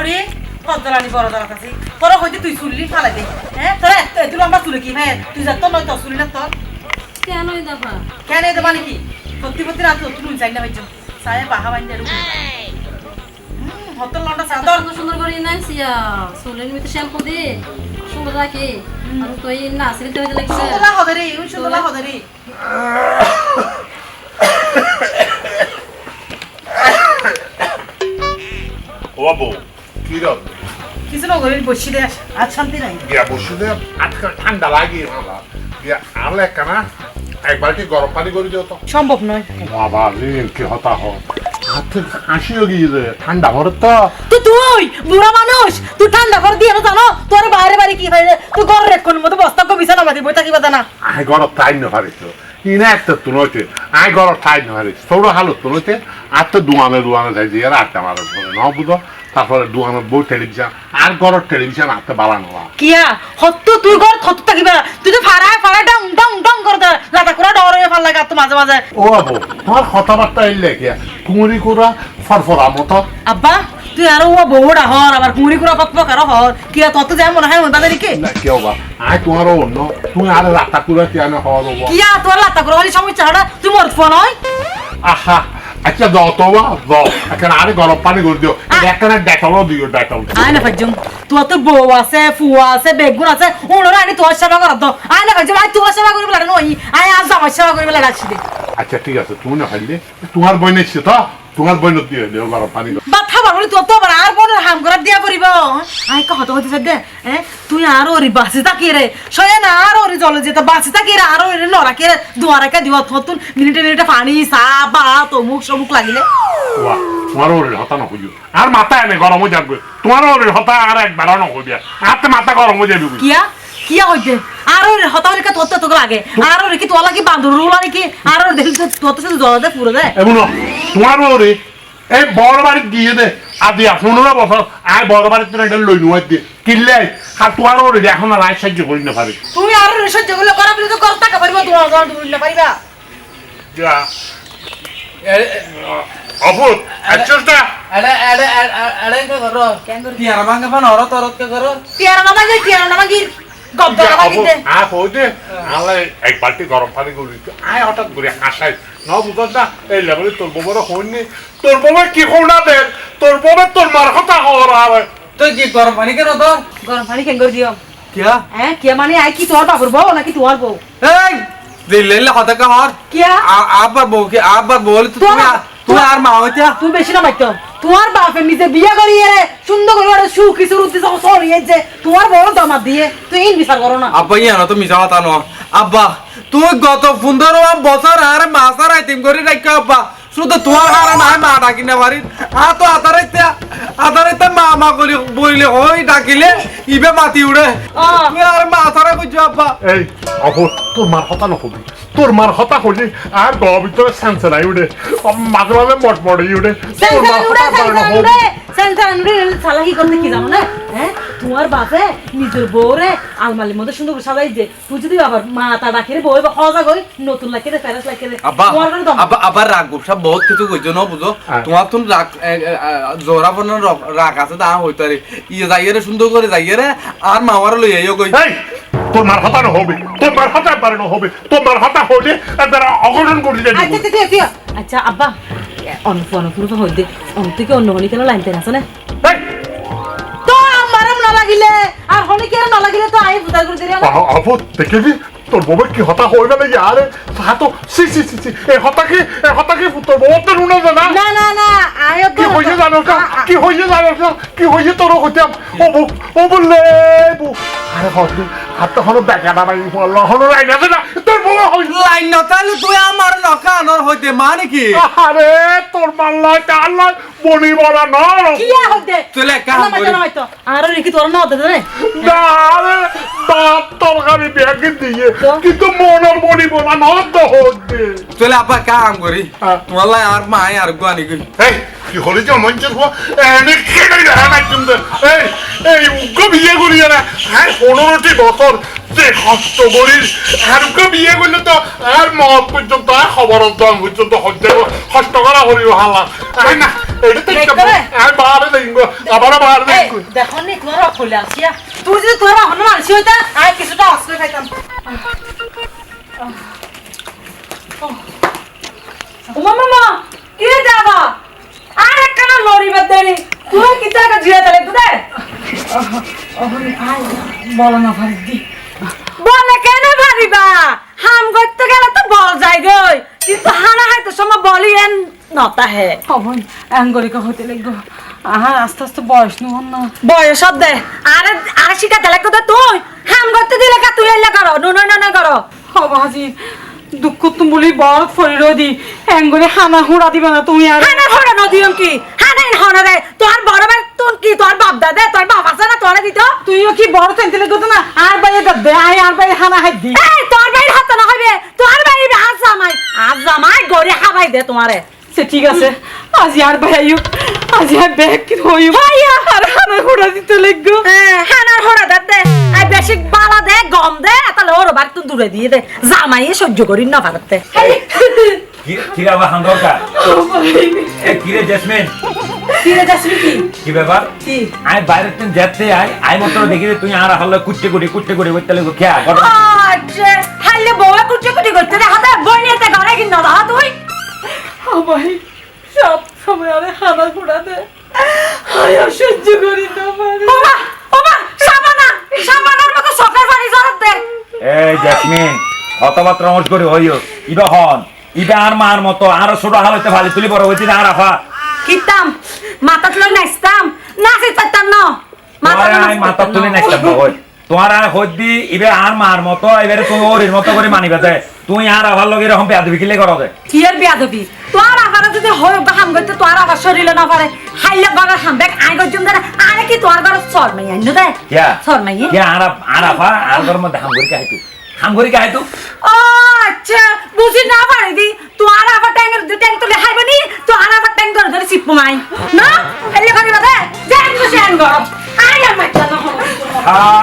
হরি পদ্মরানি বড় দর কাছে তোরা হইতে তুই চুললি ফালাই দে। হ্যাঁ? তোরা এত এত লম্বা চুলে কি? হ্যাঁ? তুই যা তোর নয় তোর চুলি না তোর। কেন এই দফা? কেন এই মানে কি? সত্যি সত্যি রাত তুই নুন চাই না ভাইছো সায়ে বাহা বাইন্দে হত লন্ডা চা তোর কত সুন্দর করে নাইছি সোলের নিমিত্তে শ্যাম্পু দে। সুন্দর রাখে। আর তুই নাচলে তো হইতে লাগছে। সুন্দলা হদরি উন সুন্দলা হদরি ও বউ কি কিছু না করে বসি দে আজ শান্তি নাই বসে আজকাল ঠান্ডা লাগে বাবা। গিয়া আর একটা না। একবার কি গরম পানি করে দিও তো। সম্ভব নয়। বাবা রে কি হতা হ গিয়ে ঠান্ডা ভরে তো। তো তুই বুড়া মানুষ তুই ঠান্ডা করে দিয়ে জানো তোর বাইরে বাইরে কি হয় তুই ঘর রেখুন মতো বস্তা কো বিছানা মাটি বই থাকিবা জানা আই গরম তাই ন হারিস ইনা একটা তুলতে আই গরম তাই ন হারিস সৌর হালত তুলতে আর তো দুয়ানে দুয়ানে যাই দিয়ে আটটা পরে ন বুঝো তারপরে দুয়ানের বউ টেলিভিশন আর গরম টেলিভিশন আটটা বাড়ানো কিয়া? হত্ত তুই ঘর হত্ত থাকিবা? তুই তো ফাড়ায় ফাড়ায় ডং ডং ডং করে লাটা করে ডর হয়ে ফাল লাগে তো মাঝে মাঝে। ও আবু তোমার কথাবার্তা এলে কি? কুমুরি কুড়া ফরফরা মতো। আব্বা তুই আরও ও বউড়া হর আবার কুড়ি কুড়া পক পক আরও হর। কিয়া তত যায় মনে হয় বাজারে কি না কেউ বা? আই তোমার অন্য। তুমি আর রাতা কুড়া কি আনে হওয়ার হব কিয়া তোর লাটা করে হলি সমস্যা হড়া তুই মরত ফোন হয় আহা আচ্ছা দাও তো বা দাও এখানে আরে গরম পানি করে দিও এখানে ডেটলও দিও ডেটল আয় না তো বউ আছে ফুয়া আছে বেগুন আছে ওনারা আনি তোর সেবা করার দাও আয় না ভাইজম আয় তোর সেবা করিবে লাগে নই আয় আজ আমার সেবা করিবে লাগে আচ্ছা ঠিক আছে তুমি না খাইলে তোমার বই নিচ্ছে তো তোমার বই নিয়ে দিও গরম পানি বাথা তোর তো আবার আর বোনের হাম করার দিয়া পড়িব। আয় কহ তো হইতে দে তুই আর ওরি বাসি থাকি রে। সয়ে না আর ওরি জলে যেতে বাসি থাকি রে আর ওরি নরা কে দুয়ারা কে দিও থতুন মিনিটে মিনিটে পানি চা বা তমুক সমুক লাগিলে। তোমার ওর হতা না হইও আর মাথা এনে গরম হয়ে যাবে তোমার ওর হতা আর একবার না হইয়া আর মাথা গরম হয়ে যাবে কিয়া? কিয়া হইতে? আর ওর হতাওরি কে তোর তো তোকে লাগে? আর ওর কি তোর লাগি বান্দর রুলা নাকি আর ওর দেখি তোর তো জল দে পুরো দে। এমন তোমার ওরে এই বড় বাড়ি দিয়ে দে। আর দিয়া পনেরো বছর আয় বড় বাড়িতে একটা লই নুয়াই দিয়ে কিনলে আর আরও রেডি এখন আর আয় সাহায্য করি না পারে তুমি আরও ওর সহ্য করলে করা বলে তো কর টাকা পারিবা তোমার জল তুমি পারিবা যা অভূত একশোটা আরে আরে আরে কে করো কেন করি? তিয়ারা মাঙ্গে পান অরত অরত কে করো টিয়ারা না মাগি টিয়ারা না গব্বর না দে। আ এক বালতি গরম পানি করে দিতে আয় হঠাৎ করে হাসাই ন বুঝত না? এই লেভেলে তোর বউর হইনি তোর বউর কি কোনা দে? তোর বউর তোর মার কথা হওয়ার আর তুই কি গরম পানি কেন তো গরম পানি কেন করে দিও কিয়া? হ্যাঁ কে মানে আই কি তোর বাবুর বউ নাকি তোমার বউ এই দিল্লি কথা কা হর কিয়া? আবার বউ কি আবার বল তো তুমি তো- তুমি আর মা হইতা তুমি বেশি না মাইতো তোমার বাপের নিজে বিয়ে করিয়ে রে সুন্দর করে ওরা সুখ কিছু রুটি যখন সরিয়ে যে তোমার বড় দামাত দিয়ে তুই ইন বিচার করো না। আব্বা ইয়ানো তো মিছা কথা ন আব্বা তুই গত পনেরো বছর আর মাসার আইতিম করে রাখা আব্বা শুধু তোমার হারা নাই মা ডাকি না পারি আ তো আতারাইতে আতারাইতে মা মা করি বইলে হই ডাকিলে ইবে মাতি উড়ে। আর মা আতারা বুঝছ আব্বা। এই অভূত তোর মার কথা নহবি তোর মার কথা হলি আর গ ভিতরে সেন্সার আই উঠে মাঝে মাঝে মট মড়ে উঠে তোর সেন্সার মার উড়ে কথা বার সেন্সার উড়ে সেন্সার উড়ে চালাকি করতে কি না? হ্যাঁ? তোমার বাপে নিজের বউরে আলমালির মধ্যে সুন্দর করে সাজাই যে তুই যদি আবার মাথা ডাকে রে বউ এবার হজা গই নতুন লাগে রে ফেরাস লাগে রে আব্বা তোমার কোনো দম আব্বা আবার রাগ বহুত কিছু কইছো ন বুঝো? হ্যাঁ। তোমার তো রাগ জোরা বনার রাগ আছে তা হইতা রে ইয়ে যাইয়ে রে সুন্দর করে যাইয়ে রে আর মামার লই আইও কই হাতানো হবে তোমার হাতা বাড়ানো হবে তোমার হাতা তোর হইলে তারা অঘটন করে আচ্ছা আচ্ছা ঠিক আছে আচ্ছা আব্বা অনুপ অনুপুর হইতে অনুপ থেকে অন্য হনি কেন লাইন আছে না? তো আমারও না লাগিলে আর হনি কেন না লাগিলে তো আই বুঝাই করে দিলাম অভূত দেখেবি? তোর বউয়ের কি হতা হইবে না আরে তো সি সি সি সি এই হতাকে এই হতাকে তোর বউর তো নুনে জানা। না না না আয় কি হইছে জানো না কি হইছে জানো না কি হইছে তোর হইতে ও বউ ও বললে বউ আরে হতে হাত তো হলো বেকা না ভাই হলো হলো রাই না না? তোর বউ হইছে লাইন নতালে তুই আমার নকা আনর হইতে মানে কি আরে তোর মাল্লা কাল্লা বনি বড়া না কি হইতে? না। না মাইতো আর রেখি তোর না দে রে? না আরে বাপ তরকারি ব্যাগে দিয়ে। তো? কিন্তু মনের বনি বড়া না তো হচ্ছে তুলে আপা কাম করি। হ্যাঁ। তোমার লাই আর মাই আর গুয়ানি কই এই কি হলে যে মঞ্চের হো এনে কেটে দেখা না কিন্তু। এই এই উগ্র বিয়ে করি না হ্যাঁ পনেরোটি বছর যে কষ্ট করিস আর উগ্র বিয়ে করলে তো আর মত পর্যন্ত আর খবর অন্তর পর্যন্ত হচ্ছে কষ্ট করা করি হালা। এই না এটা তো। আমি বাহারে দেখব আবার এই, দেখব। দেখো নি তোমার অকলে আসিয়া তুই যদি তোর হইতা আয় কিছুটা অস্ত্র খাইতাম। ওমা মামা কি যাবা আর একখানা লরিবার দেরি তুই কি টাকা জিয়া তালে তুই বলো না ফারিদি বলে কেন পারিবা হাম করতে গেলে তো বল যাই গই। কিন্তু হানা হাইতে সময় বলি এন নতা হে। হবন অ্যাঙ্গরিকা হতে লাগবো। আহা আস্তে আস্তে বয়স নুন না। বয়স সব দে। আরে আরে শিখাতে লাগতো তো তুই? হাম করতে দিলে কা তুই এলে করো নুন নুন করো। হব হাজি দুঃখ তুমি বলি বড় ফরির দি এঙ্গরে হানা হুড়া দিবে না তুমি আর। হানা হুড়া না দিও কি? হানা হানা দে তোর বড় ভাই তোর কি? তোর বাপ দাদা তোর বাপ আছে না তোরে দিত? তুইও কি বড় সেন্টিলে গত না? আর বাইরে দে আই আর ভাই হানা হাই দি। এই তোর ভাইয়ের হাতে না হইবে। তোর ভাইয়ের আজ জামাই। আজ জামাই গরে খাবাই দে তোমারে। সে ঠিক আছে। আজি আর ভাই আইও আজি আর ব্যাগ কি হইব ভাইয়া আর হানা হুড়া দিতে লাগবো। হ্যাঁ, হানার হরে দে দে। এই বেশি বালা দে গম দে তাহলে ওর বার তুই দূরে দিয়ে দে। জামাই সহ্য করি না পারতে কিরে দরকার এ কিরে জেসমিন? কি রে যাসবি কি? কি ব্যাপার? কি? আই বাইরে তুই যেতে আই আই মতো দেখি তুই আর হল্লা কুটতে কুটি কুটতে কুটি বইতে লাগো খেয়া ঘটনা আচ্ছা হাইলে বউয়ে কুচি কুচি করতে দে। হাতে বই নিয়ে ঘরে কিনা দাও। হানা হুড়া দে আই আর সহ্য করি না পারি ওমা ওমা সাবানা সাবানার মতো সকাল পানি জরত দে। এই জেসমিন কথাবার্তা রমজ করে হইও। ইবা হন ইবা আর মার মতো আর ছোট হাল হইতে ভালো তুলি বড় হইতে আর আফা কিতাম মাথা তুলে নাচতাম নাচি পারতাম না। তোমার মাথা তুলি নাচতাম না। হই তোমার আর হইদি ইবে আর মার মতো এবারে তুই ওর মতো করে মানিবে দে তুই আর আবার লগে এরকম পেয়াদি বিকিলে করো দে কি আর বিয়া দেবি তোর আবার যদি হয় হাম করতে তোর আবার শরীরে না পারে। হাইলে গড়া হাম দেখ আই গজন দে আরে কি তোর গড় সর মাই আইনো দে? কিয়া? সর মাই কিয়া আর আর আফা আর গরম মধ্যে হাম করি খাইতু হাম করি খাইতু ও আচ্ছা বুঝি না পারি দি। তো আর আবার ট্যাং ট্যাং তুলে খাইবে নি তো আর আবার ট্যাং ধরে ধরে চিপ্পু মাই। না? এলে করি বাদে যাই তো সেন গরম আই আর মাইতা না হ্যাঁ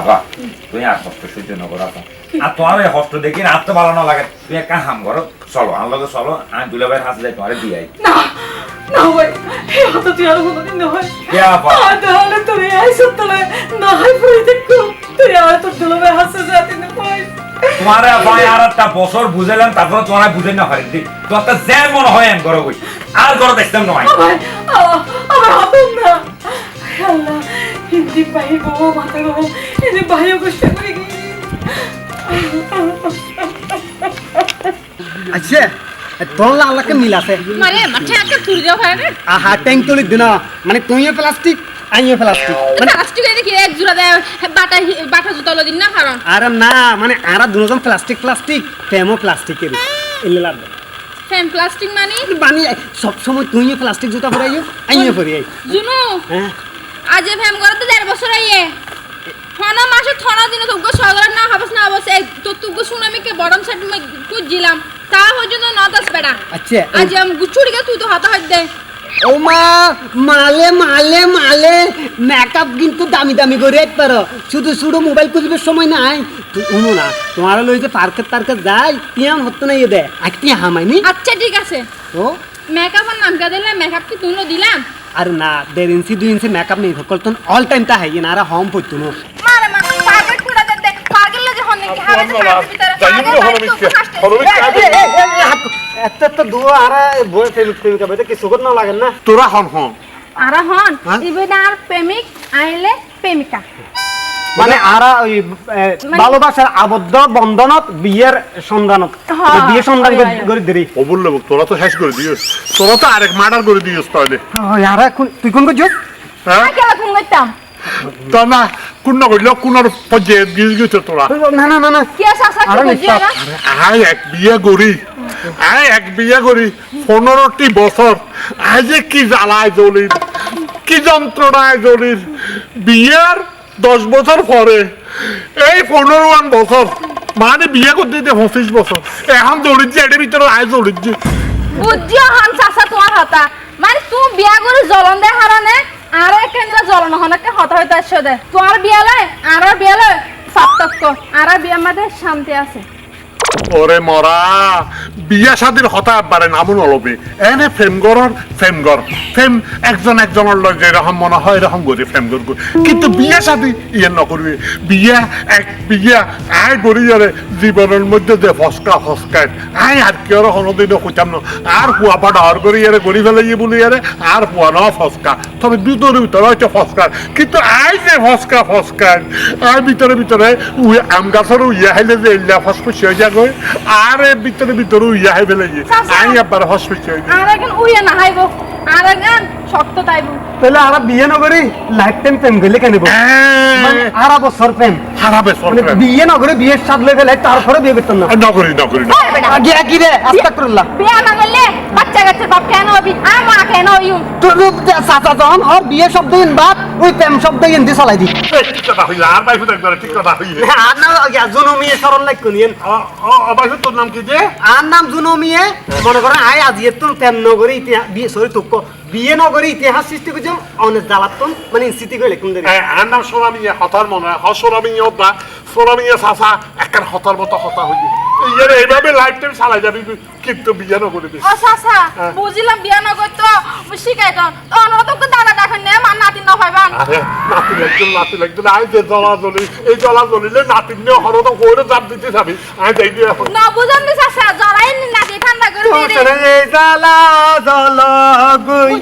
আপা তুমি আর কষ্ট সহ্য না করো আপা। আর তোমার এই কষ্ট দেখি আর তো ভালো না লাগে। তুমি একটা করো চলো আমার লগে চলো আমি দুলাভাইয়ের হাতে যাই তোমার দিয়ে আই। না না ভাই এই হতো তুই আর কোনোদিন না হয় কে আপা? আর তাহলে তুই আইসো তোলে না হয় পড়ে দেখো। তুই আর তোর দুলবে হাসে যাতে না পাই তোমার ভাই আর একটা বছর বুঝালাম তারপর তোমার বুঝে না তোমার তো যে মনে হয় কই আর দেখতাম নয় আমার হতো না। আল্লাহ বাবা মাথা বাবা এই ভাইও কষ্ট করে গিয়ে আচ্ছা তোর আল্লাহকে মিল আছে মারে মাঠে আগে তুই যাও পারে আহা ট্যাঙ্ক তুলি দিন মানে তুইও প্লাস্টিক আমিও প্লাস্টিক মানে প্লাস্টিক দেখি এক জোড়া দেয় বাটা বাটা জুতা লদিন না কারণ আর না মানে আরা দুজন প্লাস্টিক প্লাস্টিক প্রেমও প্লাস্টিকের এলে লাভ ফ্যান প্লাস্টিক মানে বানি সব সময় তুইও প্লাস্টিক জুতা পরাইও আমিও পরি আই জুনু হ্যাঁ আজ ফ্যাম করে তো দেড় বছর আইয়ে। থনা মাসে থনা দিনে তোকে সগর না হবস না হবস এই তো তুকে শুনে আমি কে বড়ম সেট মে কুজিলাম তা পর্যন্ত ন দশ বেড়া। আচ্ছা আজ আম গুচুড়ি গে তুই তো হাতে হাত দে। ও মা মালে মালে মালে মেকআপ কিন্তু দামি দামি করে পারো। শুধু শুধু মোবাইল খুঁজবার সময় নাই। তুই উনো না তোমার লই যে পার্কে টার্কে যাই তিয়াম হতো না ইয়ে দে একটি হামাইনি? আচ্ছা ঠিক আছে। ও? মেকআপের নাম কা দিলে মেকআপ কি তুই দিলাম? আর না দেড় ইঞ্চি দুই ইঞ্চি মেকআপ নেই সকল অল টাইম তা হাই না আর হম পড়তো না। মারে মা পাগল কুড়া দে পাগল লাগে হন কি হারে হলো হলো এত তো দু আর বই ফেলুক তুমি কবে তো কিছু না লাগেন না? তোরা হন হন। আর হন ইবে না আর প্রেমিক আইলে প্রেমিকা। মানে আরা ওই ভালোবাসার আবদ্ধ বন্ধনত বিয়ের সন্ধানত। হ্যাঁ, বিয়ে সন্ধান হয়, হয়। করে দিরি ও বললে তোরা তো শেষ করে দিও তোরা তো আরেক মার্ডার করে দিও তাহলে। আরা তুই কোন করছিস? হ্যাঁ? কেলা ফোন করতাম? তা না কোন না করলে কোনার পর্যায়ে গিয়ে গেছে তোরা? না না না না। কি আছে আশা আরে কি নিশ্চয়। বুঝিয়া আরে আয় এক বিয়ে করি। আয় এক বিয়ে করি। পনেরোটি বছর। আয় কি জ্বালায় জলির কি যন্ত্রণায় জলির বিয়ের দশ বছর পরে, এই পনেরো বছর মানে বিয়ে করতে দিতে পঁচিশ বছর। এখন দৌড়িচ্ছে এটার ভিতরে আয় দৌড়িচ্ছে। বুঝিয়া হান চাষা তোমার হাতা। মানে তুমি বিয়া করে জ্বলন দে হারানে, আর কেন্দ্র জ্বলন হনকে হতা হইতে আসছে দে। তোমার বিয়ালে, আর বিয়ালে পার্থক্য আর বিয়ার মধ্যে শান্তি আছে। ওরে মরা, বিয়া শাদির হতা পারে নামুন অলবে এনে ফেম গরর ফেম গর ফেম একজন একজনের লয় যে এরকম মনে হয়, এরকম গর করি। কিন্তু বিয়া শাদি ইয়ে নকরবি বিয়া এক, বিয়া আয় আরে জীবনের মধ্যে যে ফসকা ফসকায় আয় আর কি আর কোনোদিনও খুঁজাম না আর হুয়া আর করি আরে গড়ি ফেলে ইয়ে বলি আরে আর হুয়া ন ফসকা তবে ভিতরে ভিতরে হয়তো ফসকা কিন্তু আই যে ফসকা ফসকায় আর ভিতরে ভিতরে আম গাছেরও ইয়া হাইলে যে ইল্লা ফসফস হয়ে যায় গই আরে ভিতরে ভিতরে উইয়া হাই ফেলে। আই আবার হসপিটাল। আর এখন উইয়ে না হাইবো। আর এখন শক্ত তাইব তাহলে আর বিয়ে নগরে লাইফ টাইম প্রেম করলে কেন মানে আড়া বছর প্রেম। হারাবে মানে সরকার বিয়ে নগরে বিয়ের স্বাদ লয়ে ফেলে তারপরে বিয়ে করতাম না। নকরি নকরি আগে কি রে আস্তাগফিরুল্লাহ বিয়া না করলে বাচ্চা কাচ্চার বাপ কেন হবি? আর মা কেন হইউ তোর চাচা যখন আর বিয়ে শব্দ ইন বাদ ওই প্রেম শব্দ ইন দি চালাই দি। ঠিক কথা হইলা আর বাইফু একবার ঠিক কথা হইলে। আর না জনমিয়ে সরল লাগ কোনিয়েন অবাইফু তোর নাম কি যে? আর নাম জনমিয়ে মনে করেন আই আজি এত প্রেম নগরী সরি তোক বিয়ে নগরে ইতিহাস সৃষ্টি করছেন অনেক জ্বালাতন মানে ইনসিটি করে লিখুন দেবে। আর নাম সোনামিয়া হতার মনে হয়। হ সোনামিয়া ওটা সোনামিয়া চাচা একার হতার মতো হতা হইবে ইয়ারে এইভাবে লাইফ টাইম চালাই যাবি কিন্তু বিয়ে নগরে ও সাসা বুঝিলাম বিয়ে নগর তো শিখাইত। তো অনরা তো দাদা দেখেন নে মান নাতি না হইবান আরে নাতি লাগছিল নাতি লাগছিল আই যে জলা জলি এই জলা জলিলে নাতি নিয়ে হরদ করে চাপ দিতে যাবি। আমি যাই দিয়ে এখন। না বুঝান দি সাসা জলাই নাতি ঠান্ডা করে দিরে তোরে জ্বালা জল গই।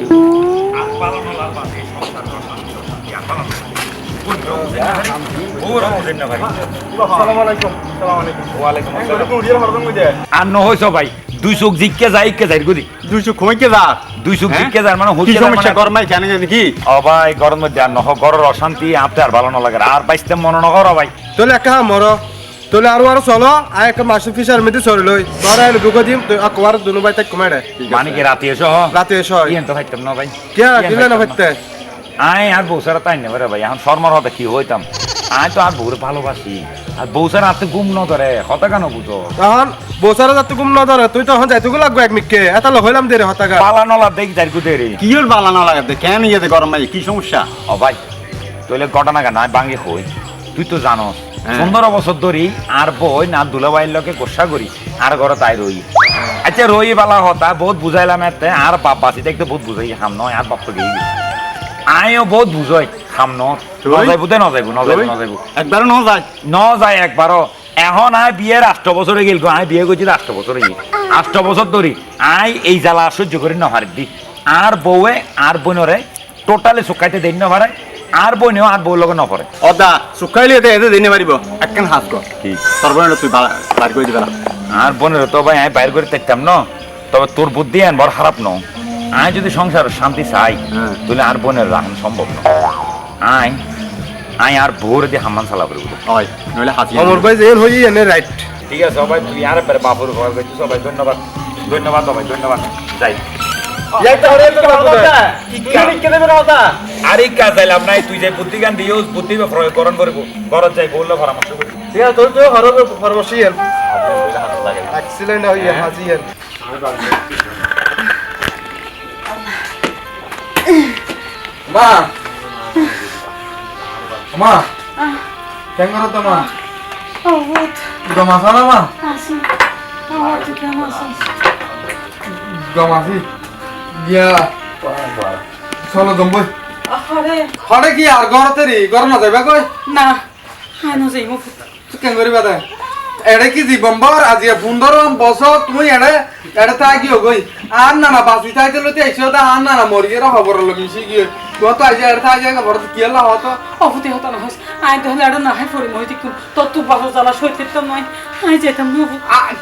আর নহইছ ভাই দুই চোখ জিকে যাই ইকে যাই গদি দুইশো কমাইকে যা। দুই চোখ হ্যাঁ? যার মানে কি হইছে সমস্যা? গরমাই কেন জানি কি? ও ভাই গরম নহ গরর অশান্তি আপনি আর ভালো না। লাগে আর বাইসতে মনে নকর ভাই। তোলে একা মর। তোলে আরও আরও চলো মধ্যে লই তোরা দুঃখ দিম তুই আকবার দুনু বাই তাই কমাই দে। মানে কি রাতে এসো রাতে এসো ইয়েন তো খাইতাম না ভাই? কে দিলে না খাইতাম আই আর বউসারা তাই নেবে রে ভাই। এখন শর্মার হতে কি হইতাম আই তো আর বউরে ভালোবাসি। আর বউসারা হাতে গুম ন ধরে হতা কেন বুঝো? তখন বসারা যাতে গুম না ধরে তুই তখন যাইতে লাগবো এক মিককে এটা লগ হইলাম দে রে হতাগা পালা নলা দেখ যাই গুদে রে কি ওর বালা না লাগাতে কেন ইয়েতে গরমাই কি সমস্যা? ও ভাই তোলে ঘটনা কেন আমি বাঙ্গি হই তুই তো জানোস হ্যাঁ। সুন্দর বছর ধরি আর বই না দুলাবাইর লোকে গোসা করি আর ঘরে তাই রই আচ্ছা রই বালা হতা বহুত বুঝাইলাম এতে আর বাপ বাসি দেখতে বহুত বুঝাই হাম নয় আর বাপ তো গেই। আইও বহুত বুঝাই হাম ন? দে নজাইবু নজাইবু নজাইবু একবারও ন যায় ন যায় একবারও এখন আই বিয়ের আষ্ট বছরে গেল আই বিয়ে করছি আষ্ট বছরে গেল। আষ্ট বছর ধরি আই এই জ্বালা সহ্য করি না হারি দি। আর বউয়ে আর বোনরে টোটালি শুকাইতে দেন না পারে আর বোনেও আর বউ লগে নপরে অদা শুকাইলে এতে এতে দিনে পারিব একখান হাত কর কি? তুই বার করে দিবে না। আর বোনের তো ভাই আমি বাইর করে দেখতাম না। তবে তোর বুদ্ধি আন বড় খারাপ ন। আমি যদি সংসার শান্তি চাই। তাহলে আর বোনের রাখুন সম্ভব না। আই আই আর ভোর দিয়ে হামান চালা করে হয় নইলে হাতি অমর ভাই জেল হই এনে রাইট। ঠিক আছে সবাই তুই আর পরে বাপুর ঘর গেছিস সবাই ধন্যবাদ। ধন্যবাদ সবাই ধন্যবাদ। যাই। আরে কাজ নাই তুই যে বুদ্ধি জ্ঞান দিও বুদ্ধি করণ করব। ঘরত যাই বললে পরামর্শ করি। ঠিক আছে তোর তো হরব ফরমশি এন এক্সিলেন্ট হই হাজি মা মা। কেন করো তো মা। গমাসা না মা। গমাসি গিয়া চলো জম্বই। হরে কি আর গরতে রি গর না যাইবা কই না হাই ন যাই মুখ কেন করিবা দে এড়ে কি জীবম্বর আজি ফুন্দর বস তুমি এড়ে এড়ে তা কি হগই আর না না বাসি তাইতে লতি আইছো তা আর না না মরিয়ে খবর লগিছি কি তো তো তা হতো না হস আই তো হলে না মই দেখুন তোর তো বাবা জ্বালা সই করতাম নয় যেতাম না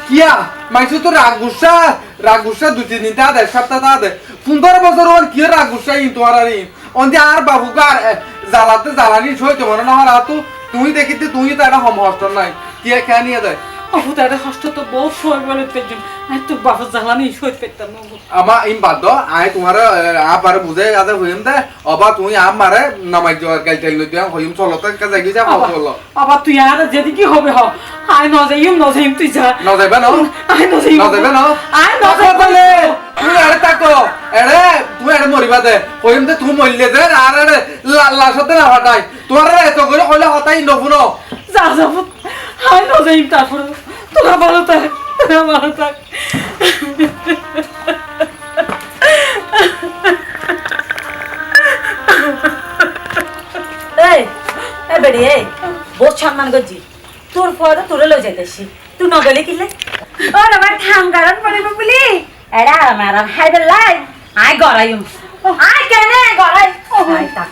কিয়া মাইছো তো রাগ গুসা রাগ গুসা দুই তিন দিন তা দে সপ্তাহ তা দে ফুন্দর বছর ওর কি রাগ গুসা ইন তোমার আর ইন অন্তে আর বাবু কার জ্বালাতে জ্বালানি সই তোমার না তো তুই দেখিতে তুই তো একটা হম নাই কিয়া খেয়া নিয়ে দেয় একটা কষ্ট তো বহুত সই বলে পেজুন আই তোর বাবা জ্বালানি সই না আমা ইম বাদ আই তোমার আবার বুঝে আদে হইম দে। অবা তুই আম মারে নামাই যাওয়া গাই টাইল দিয়া হইম চলো তো কা যাই যা হলো আবার তুই আর যেদিকে হবে হ আই ন যাইম ন যাইম তুই যা। ন যাইবা ন? আই ন যাইম ন যাইবা ন? আই ন যাইম বলে তুমি এড়ে থাকো এড়ে তুমি এড়ে মরিবা দে। কইম দে তুমি মরলে দে আর এড়ে লাশতে না ফাটাই তোমার এত করে কইলে হতাই নফুনো যা যাব হাই ন যাইম তারপরে তোরা ভালো থাক তোরা ভালো থাক। এই এ বেড়ি এই বহুত সম্মান করছি। তোর পরে তোরে লই যাইতেছি। তুই নগলে কিলে? ওর আমার ঠাম কারণ পড়িব বলি। এরা আমার হাই বেলাই আই গড়াইম। আই কেনে গড়াই। আই তাক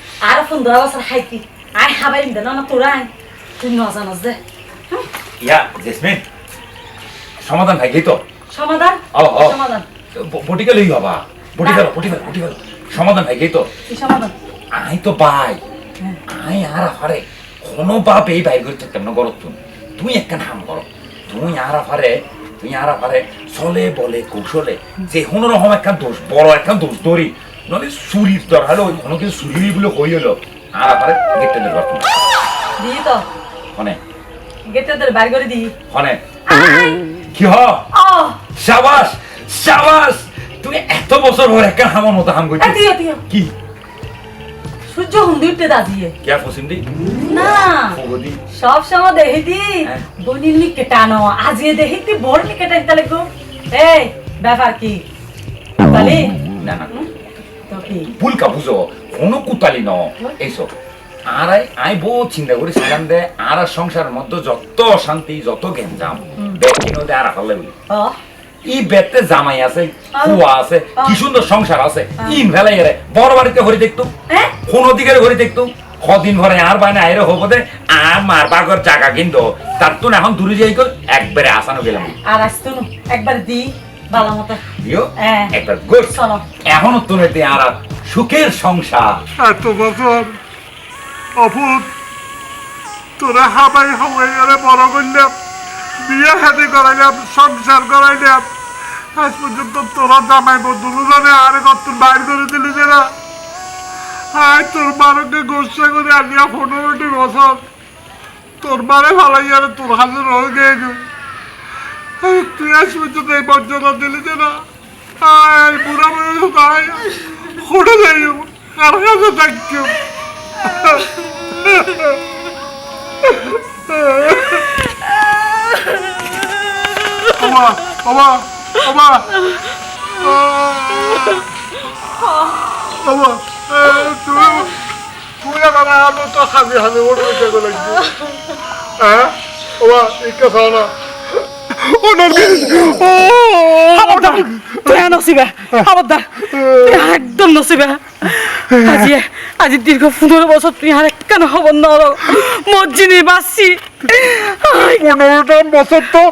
পনেরো বছর খাইতি আয় হাবাই দে না তোরা তুই নজানস দে ইয়া জেসমিন সমাধান ভাই তো সমাধান ও ও সমাধান বটি গেলেই বাবা বটি গেল বটি গেল বটি গেল সমাধান ভাই তো কি সমাধান আই তো বাই আই আর আফারে কোনো বাপ এই বাইর করতে কেমন করত তুমি তুমি একখান হাম করো তুমি আর আফারে তুমি আর আফারে চলে বলে কৌশলে যে কোনো রকম একখান দোষ বড় একখান দোষ ধরি নলে চুরির দর। হলো কোনো কিছু চুরি বলে হই হলো আর আফারে গেটে তুমি। দিই তো। হনে। গেটে তোর বার করে দিই। হনে। কি হ? সাবাস সাবাস! তুমি এত বছর হয়ে একখান হামর মতো হাম দিও কি? সূর্য হুন্দি উঠতে দাজিয়ে কে ফসিম দি? না। সব সময় দেখি দি। হ্যাঁ। বনির নি কেটানো আজিয়ে দেখি দি বড় নি কেটাই তাহলে গো। এই ব্যাপার কি? তাহলে না না। তো কি ভুল কা বুঝো কোনো কুতালি ন এইসব আর আই বহুত চিন্তা করেছিলাম দে আর সংসারের মধ্যে যত অশান্তি যত গেঞ্জাম বেদ কিনোতে আর আকালে বলি। ই বেতে জামাই আছে কুয়া আছে কি সুন্দর সংসার আছে। ইন ফেলাই রে বড় বাড়িতে হরি দেখতো? কোন দিকে হরি দেখতো? কদিন ভরে আর বাইনে আইরে হব দে আর মার বাগর জায়গা কিনতো। তার তো এখন দূরে যাই কর একবারে আসানো গেলাম। আর আসতো একবার দি। ভালো মতো দিও। একবার গুড চলো। এখনও তো নেতে আর সুখের সংসার। এত বছর অভূত তোরা হাবাই হাবাই করে বড় করলাম বিয়ে হাতে করাইলাম সংসার করাইলাম। আজ পর্যন্ত তোরা জামাই বন্ধু জানে আরে কত বাইর করে দিলি যে না। আয় তোর মারকে গোসা করে আনিয়া পনেরোটি বছর। তোর মারে ভালাই আর তোর হাতে রয়ে গেছে তুই পর্যন্ত এই মর্যাদা দিলি যে না। আয় বুড়া বয়স আয় হোটে যাই। কার কাছে থাকছো ওমা ওমা ওমা। ওমা তুমি তুমি আমার আলো তো খাবি ওটা উঠে লাগছে হ্যাঁ? ওমা ইকা খাও না। খবরদার তুই নসিবে খবরদার তুই একদম নসিবে। আজি আজি দীর্ঘ পনেরো বছর তুই আর কেন খবর নর মসজিদে বাসছি পনেরোটা বছর তো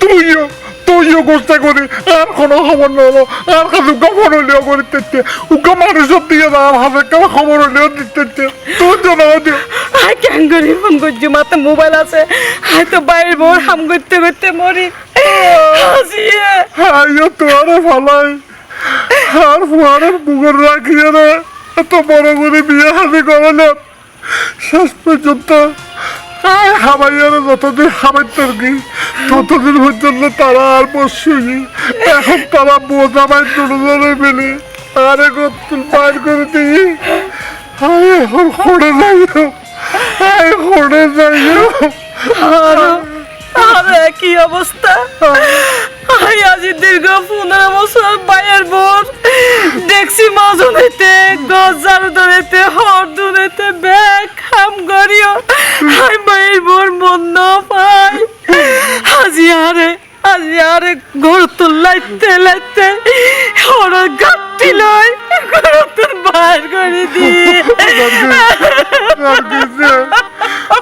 তুইও তুইও করতে করি আর কোনো খবর নলো আর খালি খবর হলেও করিতে উকা মানুষের দিয়ে আর হাতে কেন খবর হলেও দিতে তোর জন্য আই কেন করি ফোন করছি মাতে মোবাইল আছে। আই তো বাইরে হাম করতে করতে মরি। হাসিয়ে আইও তোরে ফালাই আর ফুয়ারের বুকের রাখিয়ে রে। এত বড় করে বিয়ে হাতে করালাম শেষ পর্যন্ত আয় হাবাইয়ার যতদিন হাবাইতের কি ততদিন পর্যন্ত তারা আর বসুনি। এখন তারা বোঝাবাই দুজনে মিলে। আরে পার করে দিই। আয় এখন খড়ে যাইও আয় খড়ে যাইও আর কি অবস্থা। আই আজি দীর্ঘ পনেরো বছর বাইয়ের বোন। দেখছি মজন হইতে গজ ঝাড়ু ধরেতে হর ধরেতে ব্যাগ খাম করিও আই বাইয়ের বোন না পাই আজি আরে আজি আরে ঘর তো লাইতে লাইতে হর গাঁটি লয়, ঘর তো বাইর করে দিয়ে।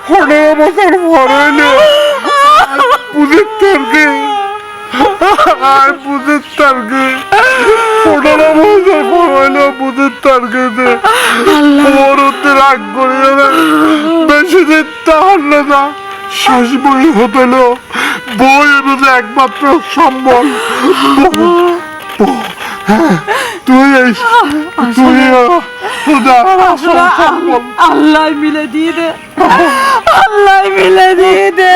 পনেরো বছর পরে আয় বুঝির তর্কে পনেরো বছর পর হইল বুঝির তর্কে যে রাগ করিও না বেশি দিন তাহলে না শেষ বই হতেল বই বুঝে একমাত্র সম্বল। হ্যাঁ, তুই তুই আল্লাহ মিলে দিয়ে দে। আল্লাহ মিলে দিয়ে দে।